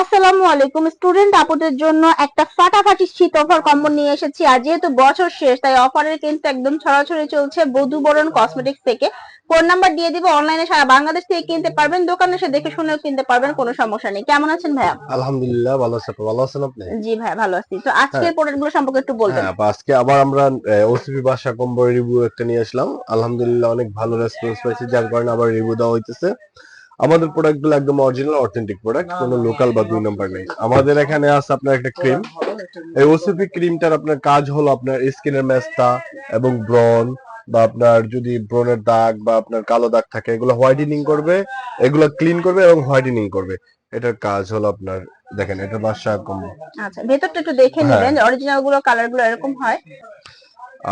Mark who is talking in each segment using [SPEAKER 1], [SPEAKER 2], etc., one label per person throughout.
[SPEAKER 1] আসসালামু আলাইকুম স্টুডেন্ট আপুদের জন্য একটা ফাটাফাটি শীত অফার কম্বো নিয়ে এসেছি। আর যেহেতু বছর শেষ তাই অফারের কিন্তু একদম ছড়াছড়ি চলছে বধুবরণ কসমেটিক্স থেকে। ফোন নাম্বার দিয়ে দিব অনলাইনে সারা বাংলাদেশ থেকে কিনতে পারবেন দোকানে এসে দেখে শুনেও কিনতে পারবেন কোনো সমস্যা নেই। কেমন আছেন ভাইয়া?
[SPEAKER 2] আলহামদুলিল্লাহ ভালো আছি ভালো আছেন আপনি?
[SPEAKER 1] জি ভাই ভালো আছি। তো আজকের প্রোডাক্টগুলো সম্পর্কে একটু বলবেন।
[SPEAKER 2] হ্যাঁ আজকে আবার আমরা ওসিপি বাসা কম্বো রিভিউ একটা নিয়ে আসলাম। আলহামদুলিল্লাহ অনেক ভালো রেসপন্স পাইছি যার কারণে আবার রিভিউ দেওয়া হইতেছে। আমাদের প্রোডাক্টগুলো একদম অরিজিনাল অথেন্টিক প্রোডাক্ট কোনো লোকাল বা দুই নম্বর নেই। আমাদের এখানে আছে আপনার একটা ক্রিম এই ওসিপি ক্রিমটার আপনার কাজ হলো আপনার স্কিনের মেস্তা এবং ব্রন বা আপনার যদি ব্রনের দাগ বা আপনার কালো দাগ থাকে এগুলো হোয়াইটেনিং করবে এগুলো ক্লিন করবে এবং হোয়াইটেনিং করবে। এটার কাজ হলো আপনার দেখেন এটা বাসা কম।
[SPEAKER 1] আচ্ছা ভেতরটা একটু দেখে
[SPEAKER 2] হ্যাঁ।
[SPEAKER 1] নেবেন অরিজিনালগুলো কালারগুলো এরকম হয়?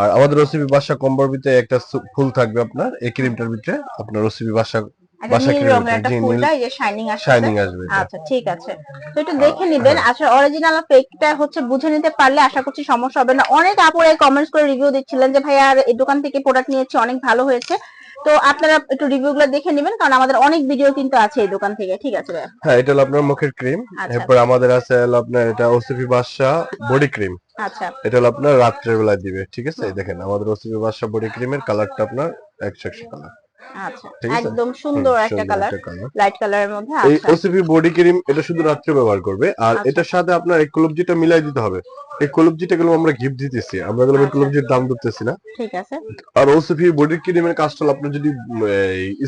[SPEAKER 2] আর আমাদের রসিবি বাসা কম্বর ভিতরে একটা ফুল থাকবে আপনার এই ক্রিমটার ভিতরে আপনার রসিবি বাসা
[SPEAKER 1] একটা নীল রঙের একটা ফুলটা এই যে শাইনিং আসছে।
[SPEAKER 2] শাইনিং আসবে
[SPEAKER 1] আচ্ছা ঠিক আছে। তো একটু দেখে নিবেন। আচ্ছা। অরিজিনাল ফেকটা হচ্ছে বুঝে নিতে পারলে আশা করছি সমস্যা হবে না। অনেক আপুরা কমেন্টস করে রিভিউ দিচ্ছিলেন যে ভাইয়া এই দোকান থেকে প্রোডাক্ট নিয়েছি অনেক ভালো হয়েছে। তো আপনারা একটু রিভিউ গুলো দেখে নেবেন কারণ আমাদের অনেক ভিডিও কিন্তু আছে এই দোকান থেকে। ঠিক আছে ভাইয়া?
[SPEAKER 2] হ্যাঁ এটা হলো আপনার মুখের ক্রিম
[SPEAKER 1] আচ্ছা।
[SPEAKER 2] এরপর আমাদের আছে হলো আপনার এটা ওসিপি বাসা বডি ক্রিম
[SPEAKER 1] আচ্ছা।
[SPEAKER 2] এটা হলো আপনার রাত্রের বেলা দিবে ঠিক আছে? দেখেন আমাদের ওসিপি বাসা বডি ক্রিমের কালারটা আপনার একশো কালার
[SPEAKER 1] আচ্ছা
[SPEAKER 2] ঠিক
[SPEAKER 1] একদম সুন্দর একটা কালার
[SPEAKER 2] কালার
[SPEAKER 1] লাইট কালারের মধ্যে
[SPEAKER 2] এই
[SPEAKER 1] আচ্ছা।
[SPEAKER 2] ওসিপি বডি ক্রিম এটা শুধু রাত্রে ব্যবহার করবে আর
[SPEAKER 1] আচ্ছা।
[SPEAKER 2] এটার সাথে আপনার এই কলবজিটা মিলাই দিতে হবে। এই কলবজিটা গুলো আমরা গিফট দিতেছি আমরা। কলবজির দাম দিতেছি না।
[SPEAKER 1] ঠিক আছে।
[SPEAKER 2] আর ওসিপি বডি ক্রিমের কাজটা আপনার যদি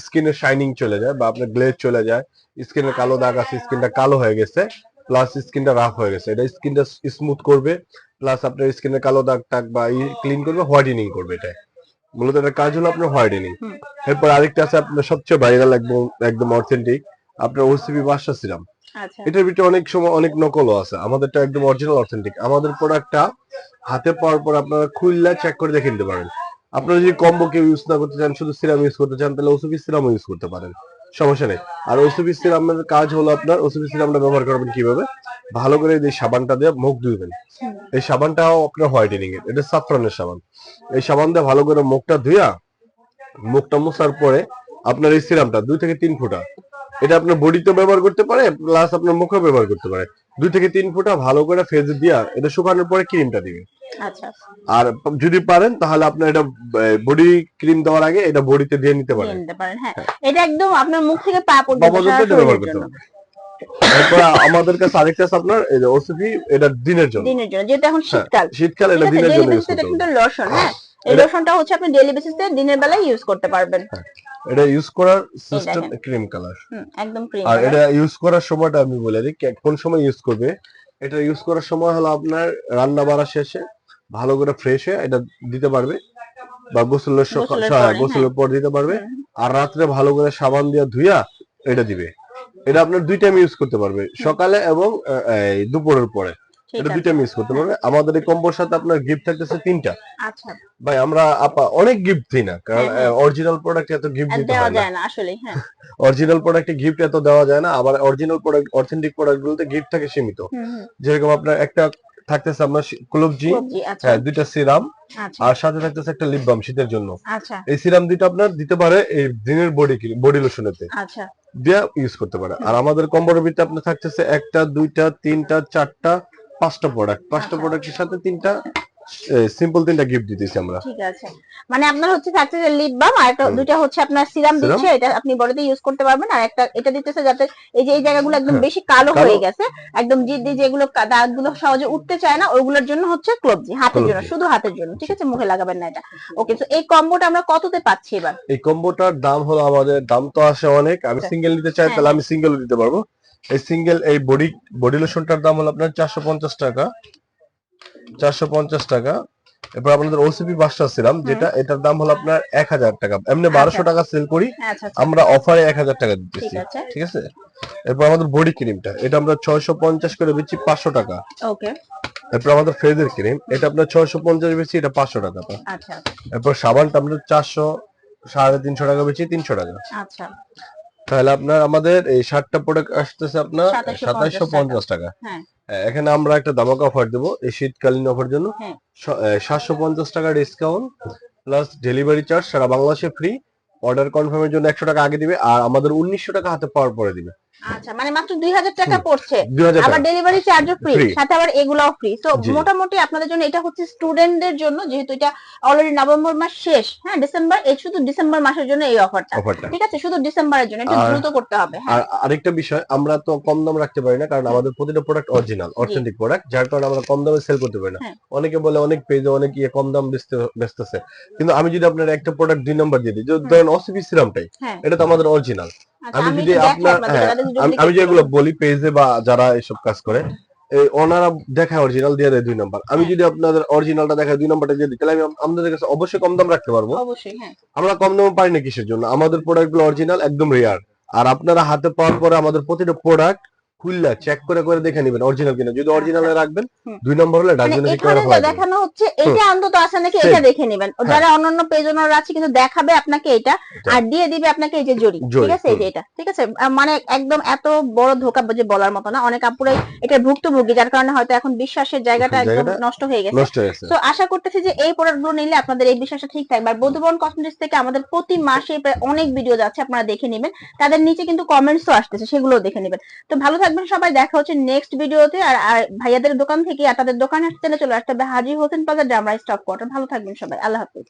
[SPEAKER 2] স্কিনের শাইনিং চলে যায় বা আপনার গ্লেজ চলে যায় স্কিনের কালো দাগ আছে স্কিনটা কালো হয়ে গেছে প্লাস স্কিনটা রাফ হয়ে গেছে এটা স্কিনটা স্মুথ করবে প্লাস আপনার স্কিনের কালো দাগ টাগ বা ক্লিন করবে হোয়াইটেনিং করবে এটা মূলত এটা কাজ হলো আপনার হোয়াইটেনিং। এরপর আরেকটা আছে আপনার সবচেয়ে ভাইরাল একদম একদম অথেন্টিক আপনার ওসিপি বাসা সিরাম এটার ভিতরে অনেক সময় অনেক নকলও আছে আমাদেরটা একদম অরিজিনাল অথেন্টিক আমাদের প্রোডাক্টটা হাতে পাওয়ার পর আপনারা খুললা চেক করে দেখে নিতে পারেন। আপনারা যদি কম্বো কেউ ইউজ না করতে চান শুধু সিরাম ইউজ করতে চান তাহলে ওসিপি সিরাম ইউজ করতে পারেন। সমস্যা নেই। আর ওসুবি সিরামের কাজ হলো আপনার ওসুবি আমরা ব্যবহার করবেন কীভাবে? ভালো করে এই সাবানটা দিয়ে মুখ
[SPEAKER 1] ধুবেন।
[SPEAKER 2] এই সাবানটাও আপনার হোয়াইটেনিং এর এটা সাফরানের সাবান। এই সাবান দিয়ে ভালো করে মুখটা ধুইয়া, মুখটা মোছার পরে আপনার এই সিরামটা, দুই থেকে তিন ফুটা। এটা আপনার বডিতে ব্যবহার করতে পারে, প্লাস আপনার মুখে ব্যবহার করতে পারে। দুই থেকে তিন ফুটা ভালো করে ফেজ দিয়া এটা শুকানোর পরে ক্রিমটা দিবে।
[SPEAKER 1] আচ্ছা।
[SPEAKER 2] আর যদি পারেন তাহলে আপনার এটা বডি ক্রিম দেওয়ার আগে এটা বডিতে দিয়ে নিতে পারেন।
[SPEAKER 1] হ্যাঁ। এটা একদম আপনার মুখ থেকে পা পর্যন্ত
[SPEAKER 2] আমাদের কাছে আরেকটা আছে আপনার ওসিপি এটা দিনের জন্য।
[SPEAKER 1] দিনের জন্য যেহেতু এখন
[SPEAKER 2] হ্যাঁ,
[SPEAKER 1] শীতকাল।
[SPEAKER 2] শীতকাল এটা দিনের জন্য
[SPEAKER 1] লোশন হ্যাঁ? এই লোশনটা হচ্ছে আপনি ডেইলি বেসিসে দিনের বেলায় ইউজ করতে পারবেন।
[SPEAKER 2] এটা ইউজ করার সিস্টেম ক্রিম কালার
[SPEAKER 1] একদম ক্রিম
[SPEAKER 2] আর এটা ইউজ করার সময়টা আমি বলে দিই কোন সময় ইউজ করবে? এটা ইউজ করার সময় হলো আপনার রান্না বাড়া শেষে ভালো করে ফ্রেশ হয়ে এটা দিতে পারবে বা গোসলের সকাল
[SPEAKER 1] গোসলের
[SPEAKER 2] হ্যাঁ,
[SPEAKER 1] পর
[SPEAKER 2] দিতে পারবে আর রাত্রে ভালো করে সাবান দিয়ে ধুইয়া এটা দিবে। এটা আপনার দুই টাইম ইউজ করতে পারবে সকালে এবং দুপুরের পরে। এটা
[SPEAKER 1] আছে
[SPEAKER 2] দুই টাইম ইউজ করতে পারবে। আমাদের এই কম্বোর সাথে আপনার গিফট থাকতেছে তিনটা।
[SPEAKER 1] আচ্ছা।
[SPEAKER 2] ভাই আমরা আপা অনেক গিফট দিই না কারণ
[SPEAKER 1] হ্যাঁ, হ্যাঁ।
[SPEAKER 2] অরিজিনাল প্রোডাক্ট এত গিফট দিতে
[SPEAKER 1] দেওয়া
[SPEAKER 2] হয়
[SPEAKER 1] যায় না আসলে হ্যাঁ।
[SPEAKER 2] অরিজিনাল প্রোডাক্টে গিফট এত দেওয়া যায় না আবার অরিজিনাল প্রোডাক্ট অথেন্টিক প্রোডাক্ট গুলোতে গিফট থাকে সীমিত। যেরকম আপনার একটা থাকতেছে আপনার কুলবজি
[SPEAKER 1] আচ্ছা।
[SPEAKER 2] হ্যাঁ দুইটা সিরাম
[SPEAKER 1] আচ্ছা।
[SPEAKER 2] আর সাথে থাকতেছে একটা লিপ বাম শীতের জন্য।
[SPEAKER 1] আচ্ছা।
[SPEAKER 2] এই সিরাম দুইটা আপনার দিতে পারে এই দিনের বডি বডি লোশনেতে
[SPEAKER 1] আচ্ছা।
[SPEAKER 2] দিয়ে ইউজ করতে পারে। আর আমাদের কম্বোর ভিতরে আপনার থাকতেছে একটা দুইটা তিনটা চারটা পাঁচটা প্রোডাক্ট পাঁচটা
[SPEAKER 1] আচ্ছা।
[SPEAKER 2] প্রোডাক্টের সাথে তিনটা সিম্পল তিনটা গিফট দিতেছি আমরা।
[SPEAKER 1] ঠিক আছে। মানে আপনার হচ্ছে থাকছে যে লিপ বাম আর একটা। দুইটা হচ্ছে আপনার সিরাম দিচ্ছে এটা আপনি বডিতে ইউজ করতে পারবেন। আর একটা এটা দিতেছে যাতে এই যে এই জায়গাগুলো একদম
[SPEAKER 2] হ্যাঁ,
[SPEAKER 1] বেশি কালো। হয়ে গেছে একদম জিদ্দি যেগুলো দাগগুলো সহজে উঠতে চায় না ওগুলোর জন্য হচ্ছে ক্লোবজি হাতের জন্য শুধু হাতের জন্য ঠিক আছে? মুখে লাগাবেন না এটা। ওকে তো এই কম্বোটা আমরা কততে পাচ্ছি এবার?
[SPEAKER 2] এই কম্বোটার দাম হলো আমাদের দাম তো আসে অনেক। আমি
[SPEAKER 1] আচ্ছা।
[SPEAKER 2] সিঙ্গেল নিতে চাই
[SPEAKER 1] হ্যাঁ,
[SPEAKER 2] তাহলে আমি সিঙ্গেল দিতে পারব। এই সিঙ্গেল এই বডি বডি লোশনটার দাম হলো আপনার চারশো পঞ্চাশ টাকা। চারশো পঞ্চাশ টাকা। এরপর আপনাদের ওসিপি বাসটা সিরাম যেটা এটার দাম হলো আপনার এক হাজার টাকা। এমনি বারোশো টাকা সেল করি
[SPEAKER 1] আচ্ছা আচ্ছা।
[SPEAKER 2] আমরা অফারে এক হাজার টাকা দিতেছি ঠিক আছে। এরপর আমাদের বডি ক্রিমটা এটা আমরা ছয়শো পঞ্চাশ করে বেচি পাঁচশো টাকা। এরপর আমাদের ফেজের ক্রিম এটা আপনার ছয়শো পঞ্চাশ বেচি এটা পাঁচশো টাকা
[SPEAKER 1] আচ্ছা।
[SPEAKER 2] এরপর সাবানটা আমরা চারশো সাড়ে তিনশো টাকা বেচি তিনশো টাকা।
[SPEAKER 1] আচ্ছা।
[SPEAKER 2] তাহলে আপনার আমাদের এই ষাটটা প্রোডাক্ট আসতেছে আপনার
[SPEAKER 1] 2750
[SPEAKER 2] সাতাইশশো পঞ্চাশ টাকা।
[SPEAKER 1] হ্যাঁ,
[SPEAKER 2] এখানে আমরা একটা দামাক অফার দেবো এই শীতকালীন অফার জন্য।
[SPEAKER 1] হ্যাঁ।
[SPEAKER 2] সাতশো পঞ্চাশ টাকা ডিসকাউন্ট প্লাস ডেলিভারি চার্জ সারা বাংলাদেশে ফ্রি অর্ডার কনফার্মের জন্য একশো টাকা আগে দিবে আর আমাদের উনিশশো টাকা হাতে পাওয়ার পরে দিবে।
[SPEAKER 1] আচ্ছা মানে মাত্র দুই হাজার টাকা পড়ছে। আবার ডেলিভারি চার্জও ফ্রি সাথে আবার এগুলাও ফ্রি তো মোটামুটি আপনাদের জন্য এটা হচ্ছে স্টুডেন্টদের জন্য যেহেতু এটা অলরেডি নভেম্বর মাস শেষ হ্যাঁ ডিসেম্বর এই শুধু ডিসেম্বর মাসের জন্য এই অফারটা ঠিক আছে? শুধু ডিসেম্বরের জন্য এটা দ্রুত করতে হবে হ্যাঁ।
[SPEAKER 2] আর আরেকটা বিষয় আমরা তো কম দাম রাখতে পারি না কারণ আমাদের প্রতিটা প্রোডাক্ট অরিজিনাল অথেন্টিক প্রোডাক্ট যার কারণে আমরা কম দামে সেল করতে পারি না।
[SPEAKER 1] হ্যাঁ।
[SPEAKER 2] অনেকে বলে অনেক পেজে অনেক ইয়ে কম দাম বেচতে বেচতেছে। কিন্তু আমি যদি আপনার একটা প্রোডাক্ট দুই নাম্বার দিয়ে দিই ধরেন অসিপি সিরামটাই
[SPEAKER 1] হ্যাঁ।
[SPEAKER 2] এটা তো আমাদের অরিজিনাল আমি
[SPEAKER 1] আমি
[SPEAKER 2] যদি আপনার হ্যাঁ, আমি- যেগুলো বলি পেজে বা যারা এসব কাজ করে এই ওনারা দেখায় অরিজিনাল দিয়ে দেয় দুই নাম্বার। আমি
[SPEAKER 1] হ্যাঁ।
[SPEAKER 2] যদি আপনাদের অরিজিনালটা দেখায় দুই নাম্বারটা দিয়ে দিই তাহলে আমি আপনাদের কাছে অবশ্যই কম দাম রাখতে পারব।
[SPEAKER 1] হ্যাঁ।
[SPEAKER 2] আমরা কম দাম পারি না কিসের জন্য। আমাদের প্রোডাক্টগুলো অরিজিনাল একদম রেয়ার আর আপনারা হাতে পাওয়ার পরে আমাদের প্রতিটা প্রোডাক্ট খুললা চেক করে করে দেখে নেবেন অরিজিনাল কিনা। যদি অরিজিনালে রাখবেন দুই নম্বর হলে
[SPEAKER 1] মানে
[SPEAKER 2] ডাস্টবিনে ঠিক
[SPEAKER 1] এখানে যা দেখানো হচ্ছে এটা অন্তত আছে নাকি? এটা দেখে নেবেন।
[SPEAKER 2] হ্যাঁ।
[SPEAKER 1] যারা অন্যান্য পেজ ওনার আছে কিন্তু দেখাবে আপনাকে এটা। আর দিয়ে দিবে আপনাকে এই যে জড়ি
[SPEAKER 2] জড়ি,
[SPEAKER 1] ঠিক আছে? এই যে এটা ঠিক আছে? মানে একদম এত বড় ধোকা যে বলার মতো না। অনেক আপুরাই এটা ভুক্তভোগী যার কারণে হয়তো এখন বিশ্বাসের জায়গাটা একদম নষ্ট হয়ে গেছে। তো আশা করতেছি যে এই প্রোডাক্টগুলো নিলে আপনাদের এই বিশ্বাসটা ঠিক থাকবে। আর বন্ধুবন কসমেটিক্স থেকে আমাদের প্রতি মাসে প্রায় অনেক ভিডিও যাচ্ছে আপনারা দেখে নেবেন। তাদের নিচে কিন্তু কমেন্টসও আসতেছে সেগুলো দেখে নেবেন। তো ভালো থাকবেন, সবাই দেখা হচ্ছে নেক্সট ভিডিওতে। আর ভাইয়াদের দোকান থেকে আর তাদের দোকানে চলে চলে আসতে হবে Haji Hossain plaza Demra stock quarter ভালো থাকবেন সবাই, আল্লাহ হাফিজ।